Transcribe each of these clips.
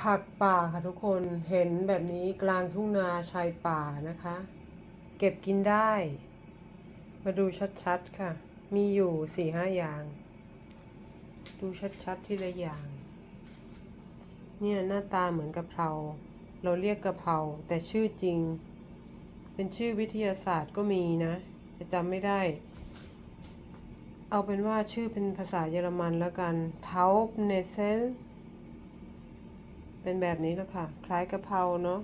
ผักป่าค่ะทุกคนเห็นแบบนี้กลางทุ่งนาชายป่านะคะ เก็บกินได้ มาดูชัดๆค่ะ มีอยู่สี่ห้าอย่าง ดูชัดๆที่ละอย่าง เนี่ยหน้าตาเหมือนกะเพรา เราเรียกกะเพราแต่ชื่อจริง เป็นชื่อวิทยาศาสตร์ก็มีนะแต่จำไม่ได้ เอาเป็นว่าชื่อเป็นภาษาเยอรมันแล้วกัน t a u b n e s e l เป็นแบบนี้แล้วค่ะ คล้ายกะเพราเนาะ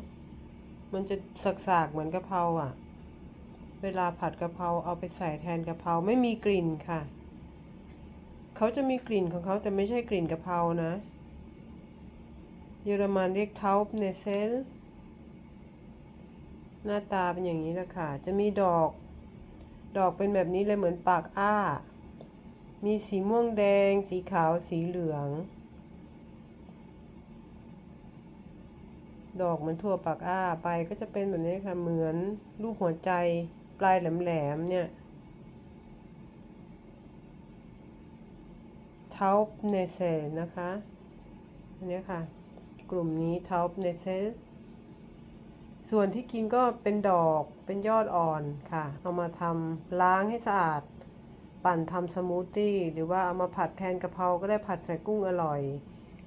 มันจะสักๆเหมือนกะเพราอะ เวลาผัดกะเพราเอาไปใส่แทนกะเพราไม่มีกลิ่นค่ะ เขาจะมีกลิ่นของเขาแต่ไม่ใช่กลิ่นกะเพรานะ เยอรมันเรียก Taub n e s e l หน้าตาเป็นอย่างนี้แหละค่ะ จะมีดอก ดอกเป็นแบบนี้เลยเหมือนปากอ้า มีสีม่วงแดง สีขาว สีเหลือง ดอกเหมือนทั่วปากอ้าไปก็จะเป็นแบบนี้ค่ะเหมือนรูปหัวใจปลายแหลมๆเนี่ยเท้าเนเซลนะคะอันนี้ค่ะ กลุ่มนี้เท้าเนเซลส่วนที่กินก็เป็นดอกเป็นยอดอ่อนค่ะ เอามาทำล้างให้สะอาด ปั่นทำสมูทตี้ หรือว่าเอามาผัดแทนกะเพราก็ได้ผัดใส่กุ้งอร่อย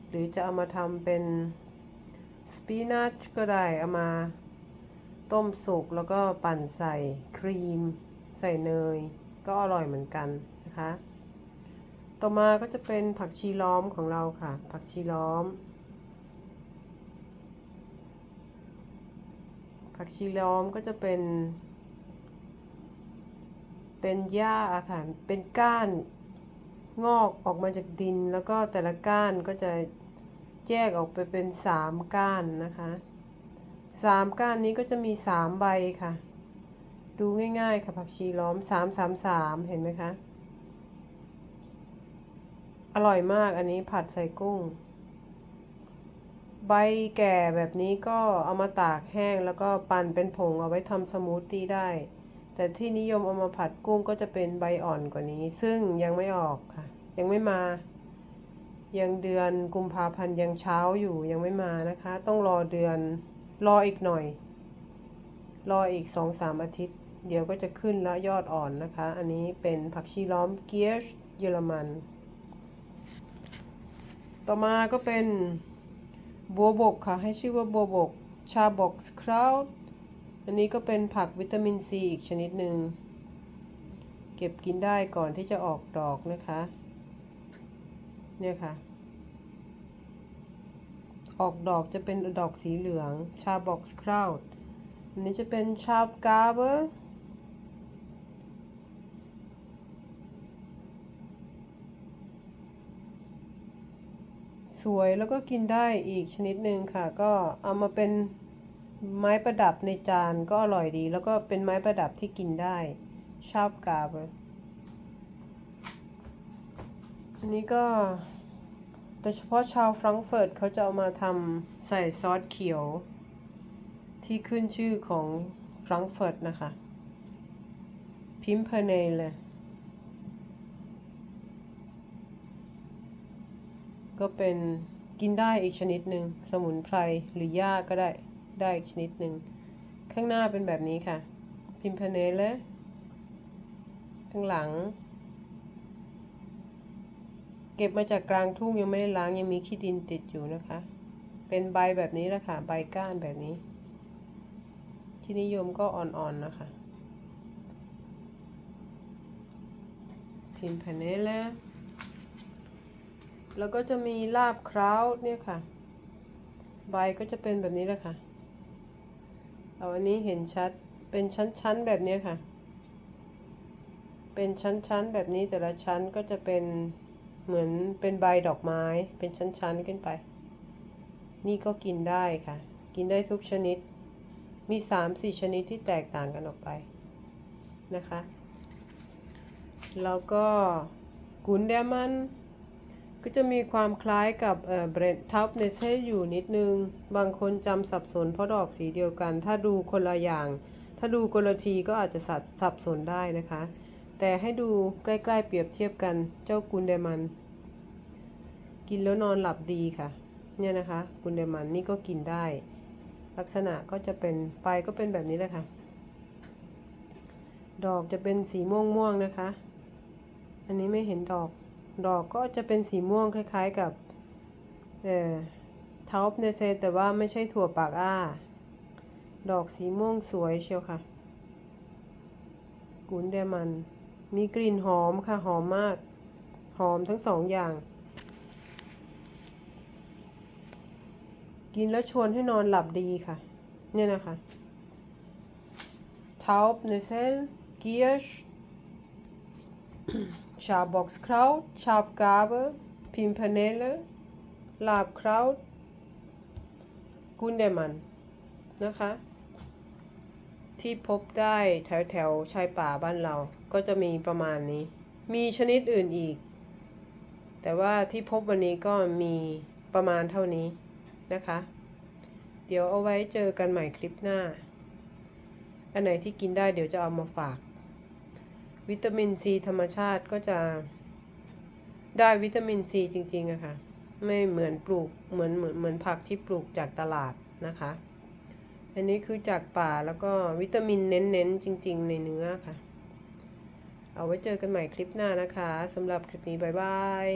หรือจะเอามาทำเป็น สปินัชก็ได้เอามาต้มสุกแล้วก็ปั่นใส่ครีม ใส่เนย ก็อร่อยเหมือนกันนะคะ ต่อมาก็จะเป็นผักชีล้อมของเราค่ะ ผักชีล้อม ผักชีล้อมก็จะเป็น เป็นหญ้าอะค่ะเป็นก้านงอกออกมาจากดินแล้วก็แต่ละก้านก็จะ แยกออกไปเป็นสามก้านนะคะสามก้านนี้ก็จะมีสามใบค่ะ ดูง่ายๆค่ะผักชีล้อมสามสามสามเห็นไหมคะ อร่อยมากอันนี้ผัดใส่กุ้ง ใบแก่แบบนี้ก็เอามาตากแห้งแล้วก็ปั่นเป็นผงเอาไว้ทำสมูทตี้ได้ แต่ที่นิยมเอามาผัดกุ้งก็จะเป็นใบอ่อนกว่านี้ ซึ่งยังไม่ออกค่ะ ยังไม่มา ยังเดือนกุมภาพันธ์ยังเช้าอยู่ยังไม่มานะคะ ต้องรอเดือนรออีกหน่อย รออีกสองสามอาทิตย์ เดี๋ยวก็จะขึ้นแล้วยอดอ่อนนะคะ อันนี้เป็นผักชีล้อมเกียชเยอรมัน ต่อมาก็เป็นบัวบกค่ะ ให้ชื่อว่าบัวบกชาบอกสคราวด์อันนี้ก็เป็นผักวิตามินซีอีกชนิดหนึ่ง เก็บกินได้ก่อนที่จะออกดอกนะคะ เนี่ยค่ะ ออกดอกจะเป็นดอกสีเหลือง ชาบ็อกส์คราวด์อันนี้จะเป็นชาบกาเบอร์สวยแล้วก็กินได้อีกชนิดหนึ่งค่ะ ก็เอามาเป็นไม้ประดับในจานก็อร่อยดี แล้วก็เป็นไม้ประดับที่กินได้ชอบกาบ อันนี้ก็โดยเฉพาะชาวฟรังก์เฟิร์ตเขาจะเอามาทำใส่ซอสเขียว ที่ขึ้นชื่อของฟรังก์เฟิร์ตนะคะ พิมเพเนเลย ก็เป็นกินได้อีกชนิดหนึ่งสมุนไพรหรือหญ้าก็ได้ ได้อีกชนิดหนึ่ง ข้างหน้าเป็นแบบนี้ค่ะ พิมพเนเลข้างหลัง เก็บมาจากกลางทุ่งยังไม่ได้ล้างยังมีขี้ดินติดอยู่นะคะ เป็นใบแบบนี้แหละค่ะ ใบก้านแบบนี้ ที่นิยมก็อ่อนๆนะคะพิมพเนเลแล้วก็จะมีลาบคราวเนี่ยค่ะ ใบก็จะเป็นแบบนี้แหละค่ะเอาอันนี้เห็นชัดเป็นชั้นๆแบบนี้ค่ะ เป็นชั้นๆแบบนี้แต่ละชั้นก็จะเป็น เหมือนเป็นใบดอกไม้เป็นชั้นๆขึ้นไป นี่ก็กินได้ค่ะ กินได้ทุกชนิด มี 3-4 ชนิดที่แตกต่างกันออกไปนะคะ แล้วก็กุนเดมัน ก็จะมีความคล้ายกับเบรดทับเนเซอยู่นิดนึง บางคนจำสับสนเพราะดอกสีเดียวกัน ถ้าดูคนละอย่าง ถ้าดูคนละทีก็อาจจะสับสับสนได้นะคะ แต่ให้ดูใกล้ๆเปรียบเทียบกันเจ้ากุนเดมัน กินแล้วนอนหลับดีค่ะ เนี่ยนะคะ กุนเดมันนี่ก็กินได้ ลักษณะก็จะเป็นปลายก็เป็นแบบนี้แหละค่ะ ดอกจะเป็นสีม่วงม่วงนะคะ อันนี้ไม่เห็นดอก ดอกก็จะเป็นสีม่วงคล้ายๆกับ เอ่อทาปเนเซแต่ว่าไม่ใช่ถั่วปากอ้า ดอกสีม่วงสวยเชียวค่ะ กุนเดมัน มีกลิ่นหอมค่ะหอมมาก หอมทั้งสองอย่าง กินแล้วชวนให้นอนหลับดีค่ะ เนี่ยนะคะ Taub, Nessel, Giersch, Schaboxkraut, Schafgarbe, Pimpernelle, Labkraut, Gundemann นะคะ ที่พบได้แถวแถวชายป่าบ้านเรา ก็จะมีประมาณนี้ มีชนิดอื่นอีก แต่ว่าที่พบวันนี้ก็มีประมาณเท่านี้นะคะ เดี๋ยวเอาไว้เจอกันใหม่คลิปหน้า อันไหนที่กินได้เดี๋ยวจะเอามาฝาก วิตามินซีธรรมชาติก็จะได้วิตามินซีจริงๆอะค่ะ ไม่เหมือนปลูกเหมือนเหมือนเหมือนผักที่ปลูกจากตลาดนะคะ อันนี้คือจากป่าแล้วก็วิตามินเน้นๆ จริง ๆ ในเนื้อค่ะ เอาไว้เจอกันใหม่คลิปหน้านะคะสำหรับคลิปนี้ บ๊ายบาย